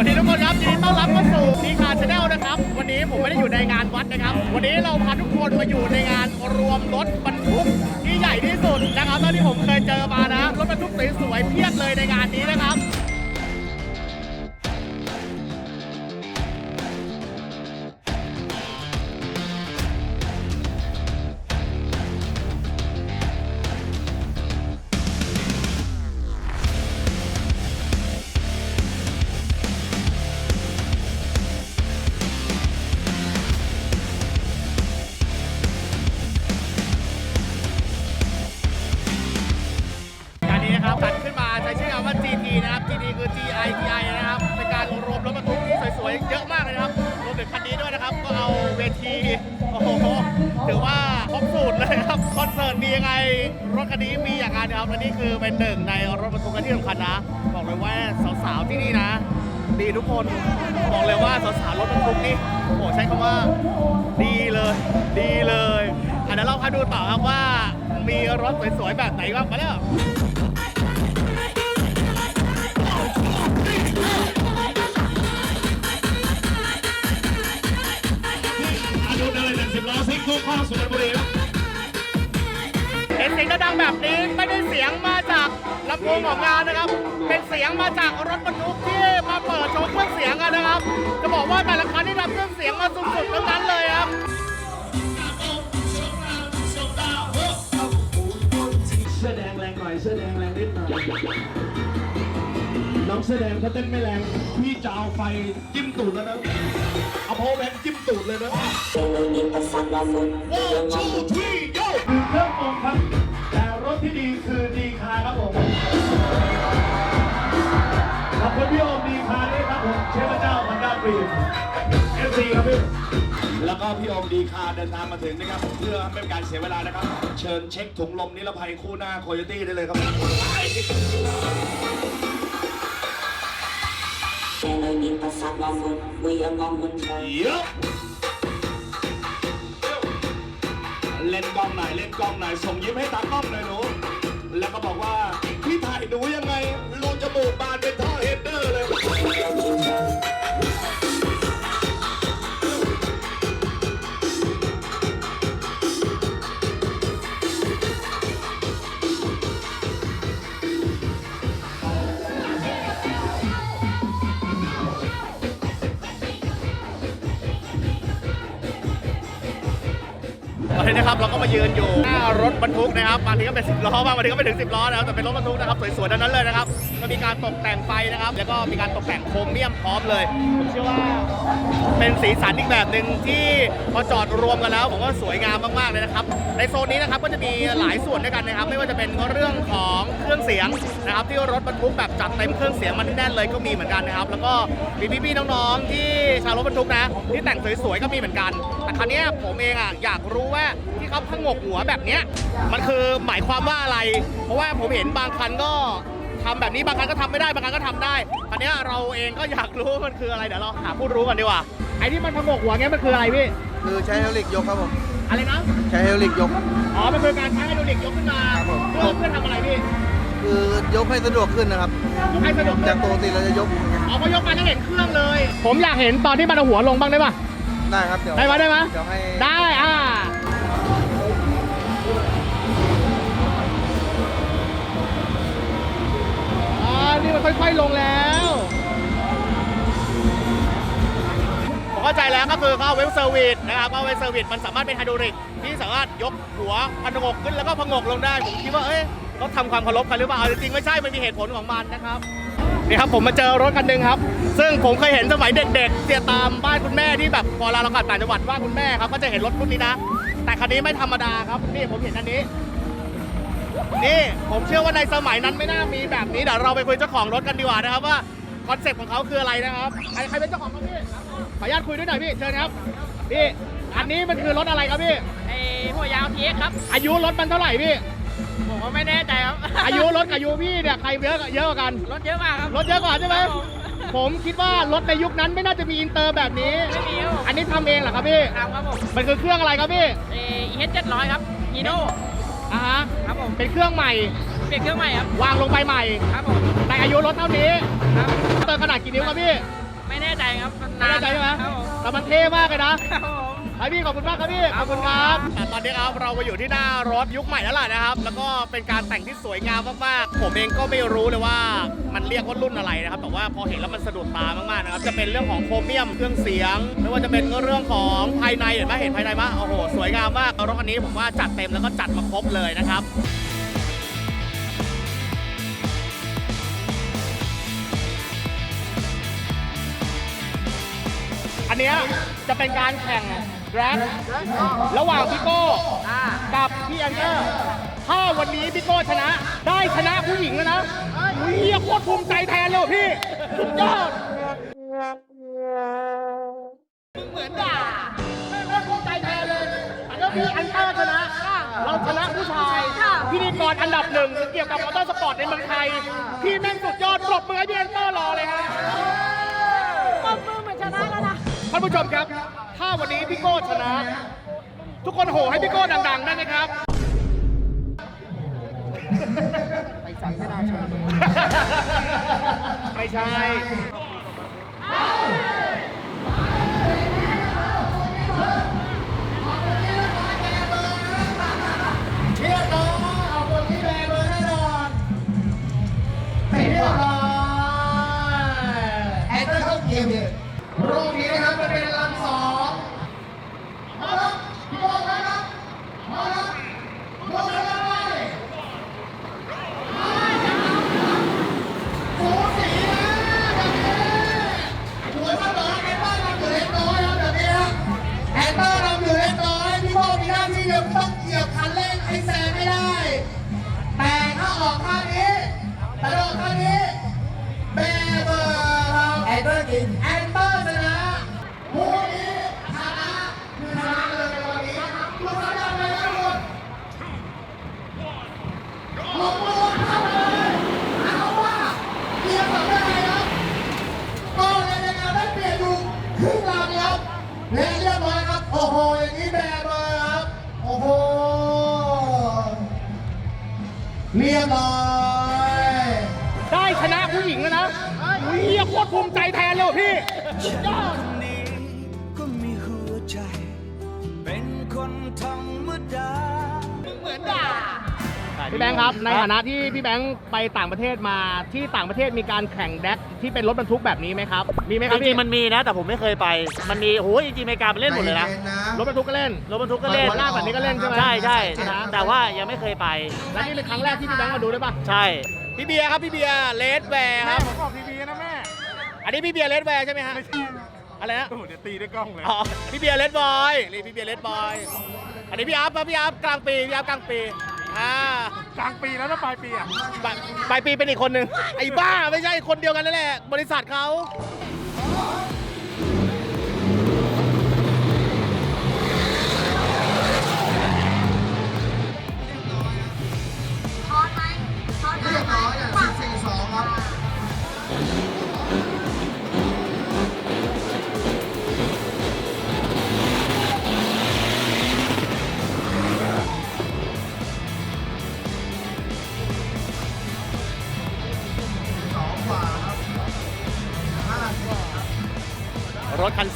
วัสดีทุกคนครับยินดีต้อนรับเข้าสู่ดีคาชาแนลนะครับ วันนี้ผมไม่ได้อยู่ในงานวัดนะครับ วันนี้เราพาทุกคนมาอยู่ในงานรวมรถบรรทุกที่ใหญ่ที่สุดนะครับเท่าที่ผมเคยเจอมานะรถบรรทุกสวยๆเพียบเลยในงานนี้นะครับ วยๆเยอะมากเลยนะครับรวมถึงคันนี้ด้วยนะครับ ก็เอาเวทีโอ้โหถือว่าครบสูตรเลยครับคอนเสิร์ตมียังไงรถคันนี้มีอย่างไรนะครับและนี่คือเป็นหนึ่งในรถบรรทุกที่สำคัญนะบอกเลยว่าสาวๆที่นี่นะ ดีทุกคนบอกเลยว่าสาวๆรถบรรทุกนี่โอ้โหใช้คำว่าดีเลย ดีเลยอันนั้นเราพาดูต่อครับว่ามีรถสวยๆแบบไหนบ้างมาแล้ว ดังๆแบบนี้ไม่ได้เสียงมาจากลำโพงของงานนะครับ เป็นเสียงมาจากรถบรรทุกที่มาเปิดโชว์เครื่องเสียงกันนะครับ จะบอกว่าแต่ละคันที่ทำเครื่องเสียงมาสุดๆทั้งนั้นเลยครับเสื้อแดงแรงหน่อยเสื้อแดงแรงนิดหน่อยน้องเสื้อแดงเขาเต้นไม่แรงพี่จะเอาไฟจิ้มตูดแล้วนะเอาโพแบงจิ้มตูดเลยนะ One two three go คือเครื่องปรุงครับแต่รถ ที่ดีคือดีคาครับผมขอบคุณพี่โอมดีคาด้วยครับผมเชฟเจ้าพันด้าฟรีเอฟซีครับพี่แล้วก็พี่โอมดีคาเดินทางมาถึงนะครับ เพื่อไม่เป็นการเสียเวลานะครับ เชิญเช็คถุงลมนิรภัยคู่หน้าโคโยตี้ได้เลยครับ Kailan di pasama mo, kuya mo mo เยอะเล่นกล้องหน่อยเล่นกล้องหน่อยส่งยิ้มให้ตากล้องหน่อยหนู แล้วก็บอกว่าพี่ถ่ายหนูยังไงรูจมูกบ ตอนนี้นะครับ เราก็มายืนอยู่หน้ารถบรรทุกนะครับบางทีก็เป็นสิบล้อบางทีก็ไม่ถึงสิบล้อนะครับแต่เป็นรถบรรทุกนะครับสวยๆทั้งนั้นเลยนะครับก็มีการตกแต่งไฟนะครับ แล้วก็มีการตกแต่งโครเมียมพร้อมเลยผมเชื่อว่าเป็นสีสันอีกแบบหนึ่งที่พอจอดรวมกันแล้วผมว่าสวยงามมากๆเลยนะครับ ในโซนนี้นะครับก็จะมีหลายส่วนด้วยกันนะครับ ไม่ว่าจะเป็นเรื่องของเครื่องเสียงนะครับ ที่รถบรรทุกแบบจัดเต็มเครื่องเสียงมันแน่นเลยก็มีเหมือนกันนะครับ แล้วก็มีพี่ๆน้องๆที่ชาวรถบรรทุกนะที่แต่งสวยๆก็มีเหมือนกัน แต่ครั้นี้ยผมเองอะอยากรู้ว่าที่เขาพงกหัวแบบเนี้ยมันคือหมายความว่าอะไร เพราะว่าผมเห็นบางคันก็ทำแบบนี้บางครั้งก็ทำไม่ได้บางครั้งก็ทำได้อันเนี้ยเราเองก็อยากรู้ว่ามันคืออะไรเดี๋ยวเราหาผู้รู้กันดีกว่าไอ้ที่มันพงกหัวเงี้ยมันคืออะไรพี่คือใช้ไฮดรอลิกยกครับผม อะไรนะใช้ไฮดรอลิกยก อ๋อมันคือการใช้ไฮดรอลิกยกขึ้นมาครับผม เพื่อเพื่อทำอะไรพี่คือยกให้สะดวกขึ้นนะครับ ยกให้สะดวกขึ้นจากปกติเราจะยกอย่างเงี้ยอ๋อก็ยกมาจะเห็นเครื่องเลย ผมอยากเห็นตอนที่มันเอาหัวลงบ้างได้ปะ ได้ครับเดี๋ยวได้ไหมได้ไหมเดี๋ยวให้ได้อ่าอ่านี่มันค่อยๆลงแล้วผมเข้าใจแล้วก็คือเขาเวลเซอร์วิสนะครับว่าเวลเซอร์วิสมันสามารถเป็นไฮดรอลิกที่สามารถยกหัวพันงกขึ้นแล้วก็พงกลงได้ผมคิดว่าเอ้ยเขาทำความเคารพกันหรือเปล่าจริงๆไม่ใช่มันมีเหตุผลของมันนะครับ นี่ครับผมมาเจอรถคันหนึ่งครับ ซึ่งผมเคยเห็นสมัยเด็กๆเสียตามบ้านคุณแม่ที่แบบพอเราเรากลับต่างจังหวัดว่าคุณแม่ครับก็จะเห็นรถรุ่นนี้นะ แต่คันนี้ไม่ธรรมดาครับนี่ผมเห็นอันนี้ นี่ผมเชื่อว่าในสมัยนั้นไม่น่ามีแบบนี้เดี๋ยวเราไปคุยเจ้าของรถกันดีกว่านะครับว่าคอนเซ็ปต์ของเขาคืออะไรนะครับใครใครเป็นเจ้าของครับพี่ขออนุญาตคุยด้วยหน่อยพี่เชิญครับพี่อันนี้มันคือรถอะไรครับพี่ไอ้หัวยาวทีเอ็กครับ อายุรถมันเท่าไหร่พี่ ผมก็ไม่แน่ใจครับ อายุรถกับอายุพี่เนี่ยใครเยอะกว่าเยอะกว่ากัน รถเยอะมากครับรถเยอะกว่าใช่ไหม ครับผมผมคิดว่ารถในยุคนั้นไม่น่าจะมีอินเตอร์แบบนี้ ไม่มีครับผมอันนี้ทำเองเหรอครับพี่ทำครับผมมันคือเครื่องอะไรครับพี่ เอเอสเจ็ดร้อยครับฮีโน่อ่าฮะ ครับผมเป็นเครื่องใหม่ เปลี่ยนเครื่องใหม่ครับ วางลงไปใหม่ ครับผมแต่อายุรถเท่านี้ ครับ เตอร์ขนาดกี่นิ้วครับพี่ไม่แน่ใจครับไม่แน่ใจใช่ไหมครับผมแต่มันเท่มากเลยนะ ครับผม ไอพี่ขอบคุณมากครับพี่ขอบคุณครับแต่ตอนนี้ครับเรามาอยู่ที่หน้ารถยุคใหม่แล้วล่ะนะครับ แล้วก็เป็นการแต่งที่สวยงามมากๆผมเองก็ไม่รู้เลยว่ามันเรียกว่ารุ่นอะไรนะครับ แต่ว่าพอเห็นแล้วมันสะดุดตามากๆนะครับจะเป็นเรื่องของโครเมียมเครื่องเสียง ไม่ว่าจะเป็นเรื่องของภายในเห็นไหมเห็นภายในมะโอ้โหสวยงามมากรถคันนี้ผมว่าจัดเต็มแล้วก็จัดมาครบเลยนะครับอันเนี้ยจะเป็นการแข่ง แดร็กระหว่างพี่โก้กับพี่แอนเตอร์ ถ้าวันนี้พี่โก้ชนะ ได้ชนะผู้หญิงแล้วนะเฮียโคตรภูมิใจแทนเลยว่ะพี่ สุดยอดมึงเหมือนด่าไม่โคตรภูมิใจแทนเลยแล้วพี่แอนเตอร์ชนะ เราชนะผู้ชายพิธีกรอันดับหนึ่งเกี่ยวกับมอเตอร์สปอร์ตในเมืองไทย พี่แม่งสุดยอดปรบมือให้พี่แอนเตอร์รอเลยฮะปรบมือเหมือนชนะแล้วนะท่านผู้ชมครับ ถ้าวันนี้พี่โก้ชนะ ทุกคนโห่ให้พี่โก้ดังๆได้ไหมครับ ไปสั่งไม่น่าเชื่อไม่ใช่ แอนเตอร์ชนะผู้นี้ชนะคือชนะเลยในวันนี้นะครับลูกสาวดำเลยนะทุกคนลงมือเข้าเลยเอาว่าเกียร์สองได้ไงครับก็เลยในงานได้เปลี่ยนอยู่ครึ่งลำครับและเรียบร้อยครับ โอ้โหอย่างนี้แบเบอร์ครับ โอ้โหเรียบร้อยได้ชนะผู้หญิงแล้วนะ เฮียโคตรภูมิใจแทนเลยว่ะพี่สุดยอดนี้ก็มีหัวใจ เป็นคนธรรมดา เหมือนด่า พี่แบงค์ครับ ในฐานะที่พี่แบงค์ไปต่างประเทศมาที่ต่างประเทศมีการแข่งแดกที่เป็นรถบรรทุกแบบนี้ไหมครับ มีไหมคจรับริงๆมันมีนะแต่ผมไม่เคยไป มันมีโอ้โหจริงๆอเมริกามันเล่นหมดเลยนะ รถบรรทุกก็เล่นรถบรรทุกก็เล่นหัวลากแบบนี้ก็เล่นใช่ไหมใช่ใช่นะแต่ว่ายังไม่เคยไป และนี่เป็นครั้งแรกที่พี่แบงค์มาดูด้วยป่ะ ใช่ พี่เบียร์ครับพี่เบียร์เลดแวร์ครับ ผมออกทีวีนะแม่อันนี้พี่เบียร์เลดแวร์ใช่ไหมฮะอะไรนะเดี๋ยวตีด้วยกล้องเลย อ๋อพี่เบียร์เลดบอยนี่พี่เบียร์เลดบอยอันนี้พี่อัพครับพี่อัพกลางปีพี่อัพกลางปีอ่ากลางปีแล้วถ้าปลายปีอะปลายปีเป็นอีกคนหนึ่งไอ้บ้าไม่ใช่คนเดียวกันนั่นแหละบริษัทเขา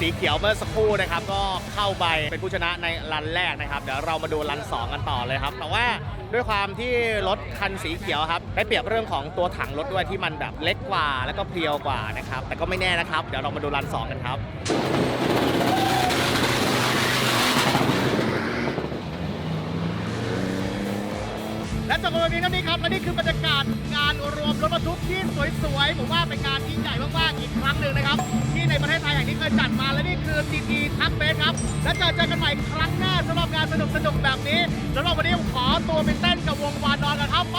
สีเขียวเมื่อสักครู่นะครับ ก็เข้าไปเป็นผู้ชนะในรันแรกนะครับ เดี๋ยวเรามาดูรัน 2 กันต่อเลยครับ แต่ว่าด้วยความที่รถคันสีเขียวครับได้เปรียบเรื่องของตัวถังรถด้วยที่มันแบบเล็กกว่า แล้วก็เพรียวกว่านะครับ แต่ก็ไม่แน่นะครับ เดี๋ยวเรามาดูรัน 2 กันครับ และจากวันนี้ครับนี่ครับ และนี่คือบรรยากาศงานรวมรถบรรทุกที่สวยๆ ผมว่าเป็นงานที่ใหญ่มากๆ อีกครั้งหนึ่งนะครับ ที่ในประเทศไทยอย่างนี้เคยจัดมา และนี่คือ TT ทัพเบสครับ และเจอเจอกันใหม่ครั้งหน้าสำหรับงานสนุกๆ แบบนี้สำหรับวันนี้ผมขอตัวไปเต้นกับวงวานอนกันครับไป